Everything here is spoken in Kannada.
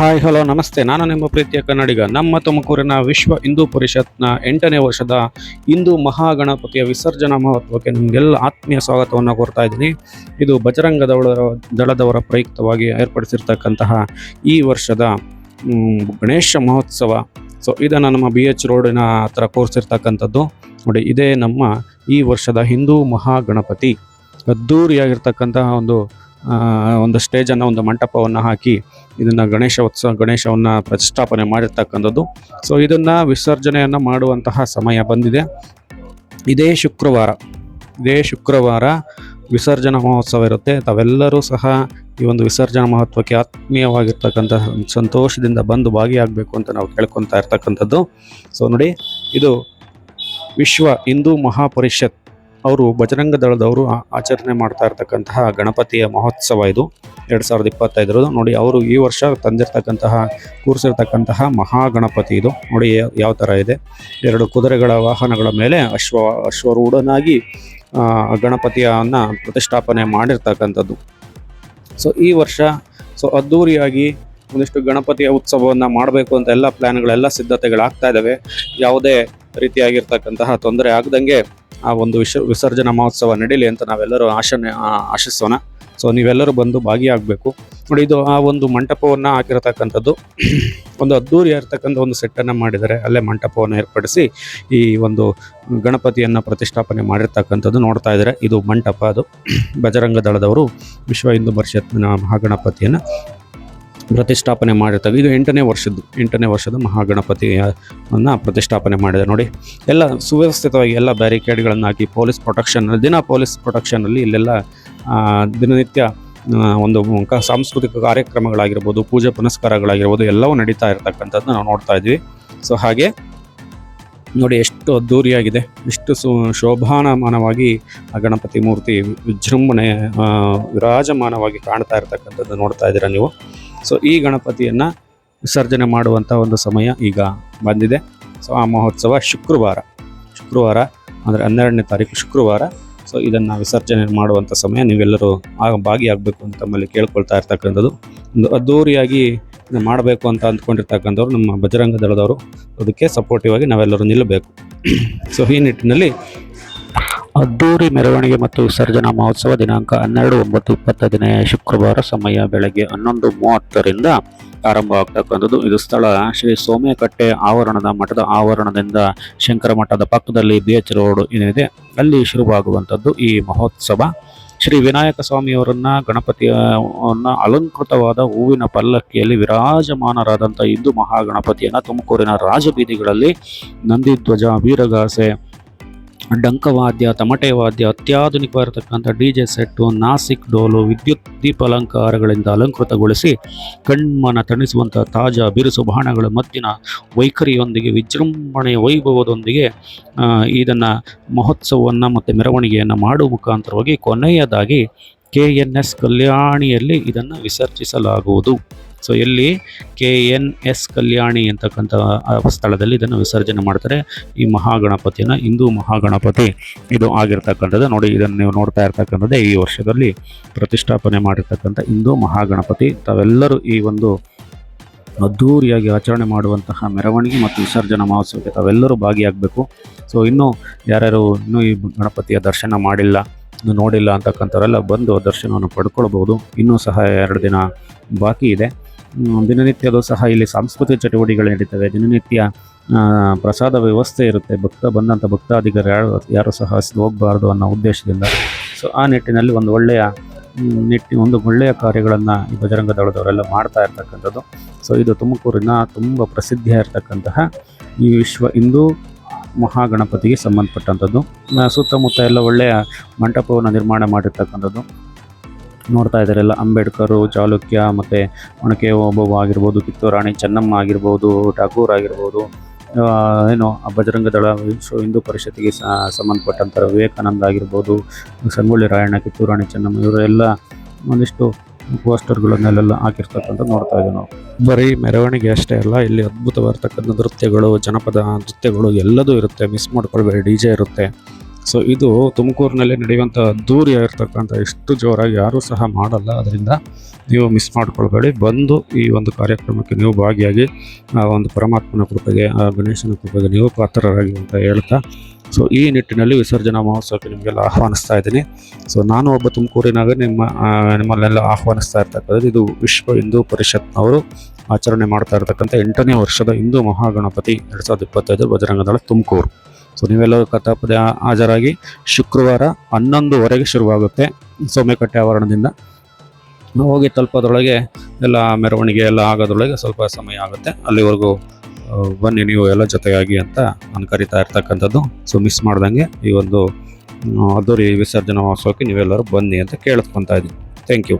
ಹಾಯ್ ಹಲೋ ನಮಸ್ತೆ. ನಾನು ನಿಮ್ಮ ಪ್ರೀತಿಯ ಕನ್ನಡಿಗ. ನಮ್ಮ ತುಮಕೂರಿನ ವಿಶ್ವ ಹಿಂದೂ ಪರಿಷತ್ನ ಎಂಟನೇ ವರ್ಷದ ಹಿಂದೂ ಮಹಾಗಣಪತಿಯ ವಿಸರ್ಜನಾ ಮಹತ್ವಕ್ಕೆ ನಿಮಗೆಲ್ಲ ಆತ್ಮೀಯ ಸ್ವಾಗತವನ್ನು ಕೋರ್ತಾ ಇದ್ದೀನಿ. ಇದು ಬಜರಂಗ ದಳದವರ ಪ್ರಯುಕ್ತವಾಗಿ ಏರ್ಪಡಿಸಿರ್ತಕ್ಕಂತಹ ಈ ವರ್ಷದ ಗಣೇಶ ಮಹೋತ್ಸವ. ಸೊ ಇದನ್ನು ನಮ್ಮ ಬಿ ಎಚ್ ರೋಡಿನ ಹತ್ರ ಕೋರ್ಸಿರ್ತಕ್ಕಂಥದ್ದು. ನೋಡಿ, ಇದೇ ನಮ್ಮ ಈ ವರ್ಷದ ಹಿಂದೂ ಮಹಾಗಣಪತಿ. ಅದ್ಧೂರಿಯಾಗಿರ್ತಕ್ಕಂತಹ ಒಂದು ಒಂದು ಸ್ಟೇಜನ್ನು, ಒಂದು ಮಂಟಪವನ್ನು ಹಾಕಿ ಇದನ್ನು ಗಣೇಶ ಉತ್ಸವ ಗಣೇಶವನ್ನು ಪ್ರತಿಷ್ಠಾಪನೆ ಮಾಡಿರ್ತಕ್ಕಂಥದ್ದು. ಸೊ ಇದನ್ನು ವಿಸರ್ಜನೆಯನ್ನು ಮಾಡುವಂತಹ ಸಮಯ ಬಂದಿದೆ. ಇದೇ ಶುಕ್ರವಾರ ಇದೇ ಶುಕ್ರವಾರ ವಿಸರ್ಜನಾ ಮಹೋತ್ಸವ ಇರುತ್ತೆ. ತಾವೆಲ್ಲರೂ ಸಹ ಈ ಒಂದು ವಿಸರ್ಜನಾ ಮಹತ್ವಕ್ಕೆ ಆತ್ಮೀಯವಾಗಿರ್ತಕ್ಕಂಥ ಸಂತೋಷದಿಂದ ಬಂದು ಭಾಗಿಯಾಗಬೇಕು ಅಂತ ನಾವು ಕೇಳ್ಕೊತಾ ಇರ್ತಕ್ಕಂಥದ್ದು. ಸೊ ನೋಡಿ, ಇದು ವಿಶ್ವ ಹಿಂದೂ ಮಹಾಪರಿಷತ್ ಅವರು ಬಜರಂಗ ದಳದವರು ಆಚರಣೆ ಮಾಡ್ತಾ ಇರ್ತಕ್ಕಂತಹ ಗಣಪತಿಯ ಮಹೋತ್ಸವ ಇದು. ಎರಡು ಸಾವಿರದ ಇಪ್ಪತ್ತೈದರದು. ನೋಡಿ, ಅವರು ಈ ವರ್ಷ ತಂದಿರ್ತಕ್ಕಂತಹ, ಕೂರಿಸಿರ್ತಕ್ಕಂತಹ ಮಹಾಗಣಪತಿ ಇದು. ನೋಡಿ ಯಾವ ಥರ ಇದೆ. ಎರಡು ಕುದುರೆಗಳ ವಾಹನಗಳ ಮೇಲೆ ಅಶ್ವ, ಅಶ್ವರೂಢನಾಗಿ ಗಣಪತಿಯನ್ನು ಪ್ರತಿಷ್ಠಾಪನೆ ಮಾಡಿರ್ತಕ್ಕಂಥದ್ದು. ಸೊ, ಈ ವರ್ಷ, ಸೊ ಅದ್ಧೂರಿಯಾಗಿ ಒಂದಿಷ್ಟು ಗಣಪತಿಯ ಉತ್ಸವವನ್ನು ಮಾಡಬೇಕು ಅಂತ ಎಲ್ಲ ಪ್ಲ್ಯಾನ್ಗಳೆಲ್ಲ ಸಿದ್ಧತೆಗಳಾಗ್ತಾ ಇದ್ದಾವೆ ಯಾವುದೇ ರೀತಿಯಾಗಿರ್ತಕ್ಕಂತಹ ತೊಂದರೆ ಆಗದಂಗೆ ಆ ಒಂದು ವಿಶ್ವ ವಿಸರ್ಜನಾ ಮಹೋತ್ಸವ ನಡೀಲಿ ಅಂತ ನಾವೆಲ್ಲರೂ ಆಶನೆ ಆಶಿಸೋಣ. ಸೊ ನೀವೆಲ್ಲರೂ ಬಂದು ಭಾಗಿಯಾಗಬೇಕು. ನೋಡಿ, ಇದು ಆ ಒಂದು ಮಂಟಪವನ್ನು ಹಾಕಿರತಕ್ಕಂಥದ್ದು, ಒಂದು ಅದ್ದೂರಿ ಇರ್ತಕ್ಕಂಥ ಒಂದು ಸೆಟ್ಟನ್ನು ಮಾಡಿದರೆ ಅಲ್ಲೇ ಮಂಟಪವನ್ನು ಏರ್ಪಡಿಸಿ ಈ ಒಂದು ಗಣಪತಿಯನ್ನು ಪ್ರತಿಷ್ಠಾಪನೆ ಮಾಡಿರ್ತಕ್ಕಂಥದ್ದು ನೋಡ್ತಾ ಇದ್ದಾರೆ. ಇದು ಮಂಟಪ ಅದು. ಬಜರಂಗ ದಳದವರು ವಿಶ್ವ ಹಿಂದೂ ಪರಿಷತ್ನ ಮಹಾಗಣಪತಿಯನ್ನು ಪ್ರತಿಷ್ಠಾಪನೆ ಮಾಡಿರ್ತವೆ. ಇದು ಎಂಟನೇ ವರ್ಷದ್ದು, ಎಂಟನೇ ವರ್ಷದ ಮಹಾಗಣಪತಿಯನ್ನು ಪ್ರತಿಷ್ಠಾಪನೆ ಮಾಡಿದೆ ನೋಡಿ. ಎಲ್ಲ ಸುವ್ಯವಸ್ಥಿತವಾಗಿ ಎಲ್ಲ ಬ್ಯಾರಿಕೇಡ್ಗಳನ್ನು ಹಾಕಿ ಪೊಲೀಸ್ ಪ್ರೊಟೆಕ್ಷನ್, ದಿನ ಪೊಲೀಸ್ ಪ್ರೊಟೆಕ್ಷನಲ್ಲಿ ಇಲ್ಲೆಲ್ಲ ದಿನನಿತ್ಯ ಒಂದು ಸಾಂಸ್ಕೃತಿಕ ಕಾರ್ಯಕ್ರಮಗಳಾಗಿರ್ಬೋದು, ಪೂಜೆ ಪುನಸ್ಕಾರಗಳಾಗಿರ್ಬೋದು, ಎಲ್ಲವೂ ನಡೀತಾ ಇರತಕ್ಕಂಥದ್ದು ನಾವು ನೋಡ್ತಾ ಇದ್ವಿ. ಸೊ, ಹಾಗೆ ನೋಡಿ ಎಷ್ಟು ಅದ್ಧೂರಿಯಾಗಿದೆ ಎಷ್ಟು ಸು, ಶೋಭಾನಮಾನವಾಗಿ ಆ ಗಣಪತಿ ಮೂರ್ತಿ ವಿಜೃಂಭಣೆ ವಿರಾಜಮಾನವಾಗಿ ಕಾಣ್ತಾ ಇರತಕ್ಕಂಥದ್ದು ನೋಡ್ತಾ ಇದ್ದೀರಾ ನೀವು. ಸೊ ಈ ಗಣಪತಿಯನ್ನು ವಿಸರ್ಜನೆ ಮಾಡುವಂಥ ಒಂದು ಸಮಯ ಈಗ ಬಂದಿದೆ. ಸೊ ಆ ಮಹೋತ್ಸವ ಶುಕ್ರವಾರ. ಶುಕ್ರವಾರ ಅಂದರೆ ಹನ್ನೆರಡನೇ ತಾರೀಕು ಶುಕ್ರವಾರ. ಸೊ ಇದನ್ನು ವಿಸರ್ಜನೆ ಮಾಡುವಂಥ ಸಮಯ ನೀವೆಲ್ಲರೂ ಆಗ ಭಾಗಿಯಾಗಬೇಕು ಅಂತ ನಮ್ಮಲ್ಲಿ ಕೇಳ್ಕೊಳ್ತಾ ಇರ್ತಕ್ಕಂಥದ್ದು. ಒಂದು ಅದ್ಧೂರಿಯಾಗಿ ಮಾಡಬೇಕು ಅಂತ ಅಂದ್ಕೊಂಡಿರ್ತಕ್ಕಂಥವ್ರು ನಮ್ಮ ಬಜರಂಗ ದಳದವರು ಅದಕ್ಕೆ ಸಪೋರ್ಟಿವ್ ಆಗಿ ನಾವೆಲ್ಲರೂ ನಿಲ್ಲಬೇಕು. ಸೊ ಈ ನಿಟ್ಟಿನಲ್ಲಿ ಅದ್ದೂರಿ ಮೆರವಣಿಗೆ ಮತ್ತು ವಿಸರ್ಜನಾ ಮಹೋತ್ಸವ ದಿನಾಂಕ ಹನ್ನೆರಡು, ಒಂಬತ್ತು ಇಪ್ಪತ್ತೈದನೇ ಶುಕ್ರವಾರ ಸಮಯ ಬೆಳಗ್ಗೆ ಹನ್ನೊಂದು, ಮೂವತ್ತರಿಂದ ಆರಂಭ ಆಗ್ತಕ್ಕಂಥದ್ದು ಇದು ಸ್ಥಳ ಶ್ರೀ ಸೋಮೇಕಟ್ಟೆ ಆವರಣದ ಮಠದ ಆವರಣದಿಂದ ಶಂಕರ ಮಠದ ಪಕ್ಕದಲ್ಲಿ ಬಿ ಎಚ್ ರೋಡ್ ಏನಿದೆ. ಅಲ್ಲಿ ಶುರುವಾಗುವಂಥದ್ದು ಈ ಮಹೋತ್ಸವ. ಶ್ರೀ ವಿನಾಯಕ ಸ್ವಾಮಿಯವರನ್ನ ಗಣಪತಿಯನ್ನ ಅಲಂಕೃತವಾದ ಹೂವಿನ ಪಲ್ಲಕ್ಕಿಯಲ್ಲಿ ವಿರಾಜಮಾನರಾದಂಥ ಹಿಂದೂ ಮಹಾಗಣಪತಿಯನ್ನು ತುಮಕೂರಿನ ರಾಜಬೀದಿಗಳಲ್ಲಿ ನಂದಿಧ್ವಜ ವೀರಗಾಸೆ ಡಂಕವಾದ್ಯ ತಮಟೆ ವಾದ್ಯ ಅತ್ಯಾಧುನಿಕವಾಗಿರತಕ್ಕಂಥ ಡಿ ಜೆ ಸೆಟ್ಟು, ನಾಸಿಕ್ ಡೋಲು, ವಿದ್ಯುತ್ ದೀಪಾಲಂಕಾರಗಳಿಂದ ಅಲಂಕೃತಗೊಳಿಸಿ ಕಣ್ಮನ ತಣಿಸುವಂಥ ತಾಜಾ ಬಿರುಸು ಬಾಣಗಳ ಮದ್ದಿನ ವೈಖರಿಯೊಂದಿಗೆ, ವಿಜೃಂಭಣೆಯ ವೈಭವದೊಂದಿಗೆ ಇದನ್ನು ಮಹೋತ್ಸವವನ್ನು ಮತ್ತು ಮೆರವಣಿಗೆಯನ್ನು ಮಾಡುವ ಮುಖಾಂತರವಾಗಿ ಕೊನೆಯದಾಗಿ ಕೆ ಎನ್ ಎಸ್ ಕಲ್ಯಾಣಿಯಲ್ಲಿ ಇದನ್ನು ವಿಸರ್ಜಿಸಲಾಗುವುದು. ಸೊ ಎಲ್ಲಿ ಕೆ ಎನ್ ಎಸ್ ಕಲ್ಯಾಣಿ ಅಂತಕ್ಕಂಥ ಸ್ಥಳದಲ್ಲಿ ಇದನ್ನು ವಿಸರ್ಜನೆ ಮಾಡ್ತಾರೆ. ಈ ಮಹಾಗಣಪತಿಯನ್ನು, ಹಿಂದೂ ಮಹಾಗಣಪತಿ ಇದು ಆಗಿರ್ತಕ್ಕಂಥದ್ದು. ನೋಡಿ, ಇದನ್ನು ನೀವು ನೋಡ್ತಾ ಇರ್ತಕ್ಕಂಥದ್ದೇ ಈ ವರ್ಷದಲ್ಲಿ ಪ್ರತಿಷ್ಠಾಪನೆ ಮಾಡಿರ್ತಕ್ಕಂಥ ಹಿಂದೂ ಮಹಾಗಣಪತಿ. ತಾವೆಲ್ಲರೂ ಈ ಒಂದು ಅದ್ಧೂರಿಯಾಗಿ ಆಚರಣೆ ಮಾಡುವಂತಹ ಮೆರವಣಿಗೆ ಮತ್ತು ವಿಸರ್ಜನಾ ಮಹೋತ್ಸವಕ್ಕೆ ತಾವೆಲ್ಲರೂ ಭಾಗಿಯಾಗಬೇಕು. ಸೊ ಇನ್ನೂ ಯಾರ್ಯಾರು ಇನ್ನೂ ಈ ಗಣಪತಿಯ ದರ್ಶನ ಮಾಡಿಲ್ಲ ನೋಡಿಲ್ಲ ಅಂತಕ್ಕಂಥವರೆಲ್ಲ ಬಂದು ದರ್ಶನವನ್ನು ಪಡ್ಕೊಳ್ಬೋದು ಇನ್ನೂ ಸಹ ಎರಡು ದಿನ ಬಾಕಿ ಇದೆ. ದಿನನಿತ್ಯದ ಸಹ ಇಲ್ಲಿ ಸಾಂಸ್ಕೃತಿಕ ಚಟುವಟಿಕೆಗಳು ನಡೀತವೆ. ದಿನನಿತ್ಯ ಪ್ರಸಾದ ವ್ಯವಸ್ಥೆ ಇರುತ್ತೆ. ಭಕ್ತ ಬಂದಂಥ ಭಕ್ತಾದಿಗರು ಯಾರು ಯಾರು ಸಹ ಹೋಗಬಾರ್ದು ಅನ್ನೋ ಉದ್ದೇಶದಿಂದ. ಸೊ ಆ ನಿಟ್ಟಿನಲ್ಲಿ ಒಂದು ಒಳ್ಳೆಯ ನಿಟ್ಟಿ, ಒಂದು ಒಳ್ಳೆಯ ಕಾರ್ಯಗಳನ್ನು ಈ ಬಜರಂಗ ದಳದವರೆಲ್ಲ ಮಾಡ್ತಾ ಇರ್ತಕ್ಕಂಥದ್ದು. ಸೊ ಇದು ತುಮಕೂರಿನ ತುಂಬ ಪ್ರಸಿದ್ಧಿಯ ಇರತಕ್ಕಂತಹ ಈ ವಿಶ್ವ ಹಿಂದೂ ಮಹಾಗಣಪತಿಗೆ ಸಂಬಂಧಪಟ್ಟಂಥದ್ದು. ಸುತ್ತಮುತ್ತ ಎಲ್ಲ ಒಳ್ಳೆಯ ಮಂಟಪವನ್ನು ನಿರ್ಮಾಣ ಮಾಡಿರ್ತಕ್ಕಂಥದ್ದು. ನೋಡ್ತಾ ಇದ್ದಾರೆಲ್ಲ ಅಂಬೇಡ್ಕರು, ಚಾಲುಕ್ಯ, ಮತ್ತು ಒಣಕೆ ಓಬವ್ವ ಆಗಿರ್ಬೋದು ಕಿತ್ತೂರು ರಾಣಿ ಚೆನ್ನಮ್ಮ ಆಗಿರ್ಬೋದು, ಠಾಕೂರ್ ಆಗಿರ್ಬೋದು ಏನು ಬಜರಂಗ ದಳ ವಿಶ್ವ ಹಿಂದೂ ಪರಿಷತ್ತಿಗೆ ಸಂಬಂಧಪಟ್ಟಂಥ ವಿವೇಕಾನಂದ ಆಗಿರ್ಬೋದು, ಸಂಗೊಳ್ಳಿ ರಾಯಣ್ಣ ಕಿತ್ತೂರು ರಾಣಿ ಚೆನ್ನಮ್ಮ ಇವರೆಲ್ಲ ಒಂದಿಷ್ಟು ಪೋಸ್ಟರ್ಗಳನ್ನೆಲ್ಲ ಹಾಕಿರ್ತಕ್ಕಂಥ ನೋಡ್ತಾ ಇದ್ದೀವಿ ನಾವು. ಬರೀ ಮೆರವಣಿಗೆ ಅಷ್ಟೇ ಅಲ್ಲ, ಇಲ್ಲಿ ಅದ್ಭುತವಾಗಿರ್ತಕ್ಕಂಥ ನೃತ್ಯಗಳು, ಜನಪದ ನೃತ್ಯಗಳು ಎಲ್ಲದೂ ಇರುತ್ತೆ ಮಿಸ್ ಮಾಡ್ಕೊಳ್ಬೇಡಿ, ಡಿ ಜೆ ಇರುತ್ತೆ. ಸೊ ಇದು ತುಮಕೂರಿನಲ್ಲಿ ನಡೆಯುವಂಥ ದೂರಿ ಇರ್ತಕ್ಕಂಥ ಎಷ್ಟು ಜೋರಾಗಿ ಯಾರೂ ಸಹ ಮಾಡಲ್ಲ. ಅದರಿಂದ ನೀವು ಮಿಸ್ ಮಾಡ್ಕೊಳ್ಬೇಡಿ. ಬಂದು ಈ ಒಂದು ಕಾರ್ಯಕ್ರಮಕ್ಕೆ ನೀವು ಭಾಗಿಯಾಗಿ, ಆ ಒಂದು ಪರಮಾತ್ಮನ ಕೃಪೆಗೆ, ಆ ಗಣೇಶನ ಕೃಪೆಗೆ ನೀವು ಪಾತ್ರರಾಗಿ ಅಂತ ಹೇಳ್ತಾ ಸೊ ಈ ನಿಟ್ಟಿನಲ್ಲಿ ವಿಸರ್ಜನಾ ಮಹೋತ್ಸವಕ್ಕೆ ನಿಮಗೆಲ್ಲ ಆಹ್ವಾನಿಸ್ತಾ ಇದ್ದೀನಿ. ಸೊ ನಾನು ಒಬ್ಬ ತುಮಕೂರಿನಾಗ ನಿಮ್ಮ ನಿಮ್ಮಲ್ಲೆಲ್ಲ ಆಹ್ವಾನಿಸ್ತಾ ಇರ್ತಕ್ಕಂಥದ್ದು ಇದು ವಿಶ್ವ ಹಿಂದೂ ಪರಿಷತ್ನವರು ಆಚರಣೆ ಮಾಡ್ತಾ ಇರತಕ್ಕಂಥ ಎಂಟನೇ ವರ್ಷದ ಹಿಂದೂ ಮಹಾಗಣಪತಿ ಎರಡು ಸಾವಿರದ ಇಪ್ಪತ್ತೈದು ಬಜರಂಗದಳ ತುಮಕೂರು. ಸೊ ನೀವೆಲ್ಲರೂ ಕಥಾಪದ ಹಾಜರಾಗಿ ಶುಕ್ರವಾರ ಹನ್ನೊಂದುವರೆಗೆ ಶುರುವಾಗುತ್ತೆ ಸೋಮೆಕಟ್ಟೆ ಆವರಣದಿಂದ. ಹೋಗಿ ತಲುಪೋದ್ರೊಳಗೆ ಎಲ್ಲ ಮೆರವಣಿಗೆ ಎಲ್ಲ ಆಗೋದ್ರೊಳಗೆ ಸ್ವಲ್ಪ ಸಮಯ ಆಗುತ್ತೆ. ಅಲ್ಲಿವರೆಗೂ ಬನ್ನಿ ನೀವು ಎಲ್ಲ ಜೊತೆಗಾಗಿ ಅಂತ ನಾನು ಕರಿತಾ ಇರ್ತಕ್ಕಂಥದ್ದು. ಸೊ ಮಿಸ್ ಮಾಡ್ದಂಗೆ ಈ ಒಂದು ಅದ್ದೂರಿ ವಿಸರ್ಜನಾ ಮಹೋತ್ಸವಕ್ಕೆ ನೀವೆಲ್ಲರೂ ಬನ್ನಿ ಅಂತ ಕೇಳಿಸ್ಕೊತಾ ಇದ್ದೀನಿ. Thank you